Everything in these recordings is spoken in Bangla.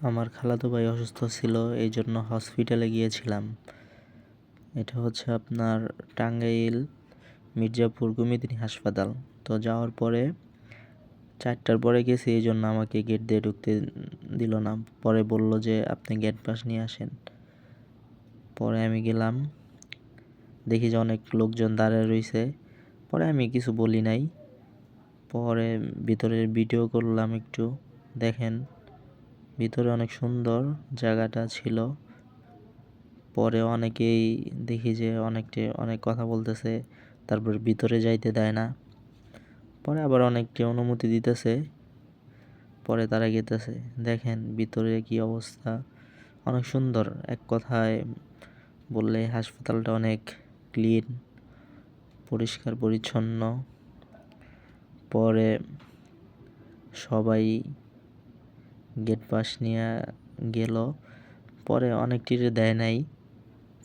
আমার খালাতো ভাই অসুস্থ ছিল এই জন্য হসপিটালে গিয়েছিলাম। এটা হচ্ছে আপনার টাঙ্গাইল মির্জাপুর গুমিদিনী হাসপাতাল। তো যাওয়ার পরে চারটার পরে গেছি এই জন্য আমাকে গেট দিয়ে ঢুকতে দিল না। পরে বলল যে, আপনি গেট পাস নিয়ে আসেন। পরে আমি গেলাম। দেখি যে অনেক লোকজন দাঁড়ায় রয়েছে পরে আমি কিছু বলি নাই। পরে ভিতরের ভিডিও করলাম একটু। দেখেন ভিতরে অনেক সুন্দর জায়গাটা ছিল। পরে অনেকেই দেখি যে অনেকটি, অনেক কথা বলতেছে, তারপর ভিতরে যাইতে দেয় না। পরে আবার অনেককে অনুমতি দিতেছে, পরে তারা গেতেছে, দেখেন ভিতরে কি অবস্থা। অনেক সুন্দর, এক কথায় বললে হাসপাতালটা অনেক ক্লিন, পরিষ্কার, পরিচ্ছন্ন। পরে সবাই গেট পাস নিয়ে গেল। পরে অনেকটিরে দেয় নাই।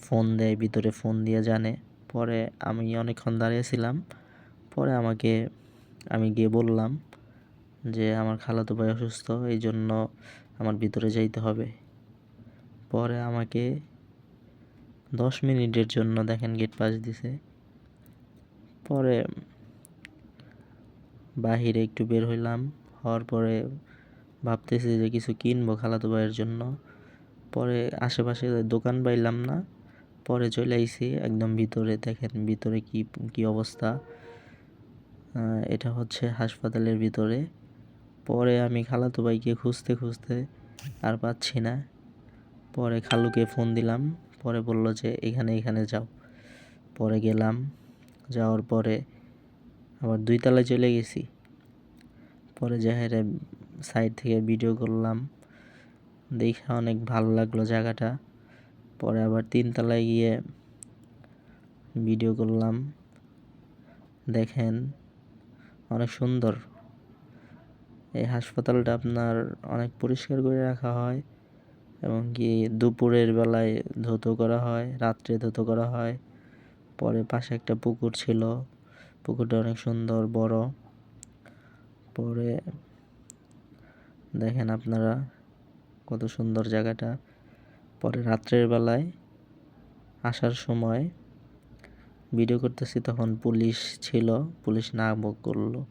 ফোন দেয়, ভিতরে ফোন দিয়ে জানে। পরে আমি অনেকক্ষণ দাঁড়িয়েছিলাম। পরে আমাকে, আমি গিয়ে বললাম যে, আমার খালাতো ভাই অসুস্থ এই জন্য আমার ভিতরে যাইতে হবে। পরে আমাকে দশ মিনিটের জন্য দেখেন গেট পাস দিছে। পরে বাহিরে একটু বের হইলাম। হওয়ার পরে ভাবতেছি যে কিছু কিনবো খালাতো ভাইয়ের জন্য। পরে আশেপাশে দোকান পাইলাম না। পরে চলে আইসি একদম ভিতরে, দেখেন ভিতরে কি কি অবস্থা। এটা হচ্ছে হাসপাতালের ভিতরে। পরে আমি খালাতো ভাইকে খুঁজতে খুঁজতে আর পাচ্ছি না। পরে খালুকে ফোন দিলাম। পরে বলল যে, এখানে এখানে যাও। পরে গেলাম। যাওয়ার পরে আবার দুই তলায় চলে গেছি। পরে জাহেরে সাইড থেকে ভিডিও করলাম। দেখে অনেক ভালো লাগল জায়গাটা। পরে আবার তিনতলায় গিয়ে ভিডিও করলাম। দেখেন, অনেক সুন্দর। এই হাসপাতালটা আপনার অনেক পরিষ্কার করে রাখা হয় এবং কি দুপুরের বেলায় ধৌত করা হয়, রাত্রে ধৌত করা হয়। পরে পাশে একটা পুকুর ছিল। পুকুরটা অনেক সুন্দর, বড়। পরে দেখেন আপনারা কত সুন্দর জায়গাটা। পরে রাত্রের বেলায় আসার সময় ভিডিও করতেছি, তখন পুলিশ ছিল, পুলিশ না করল।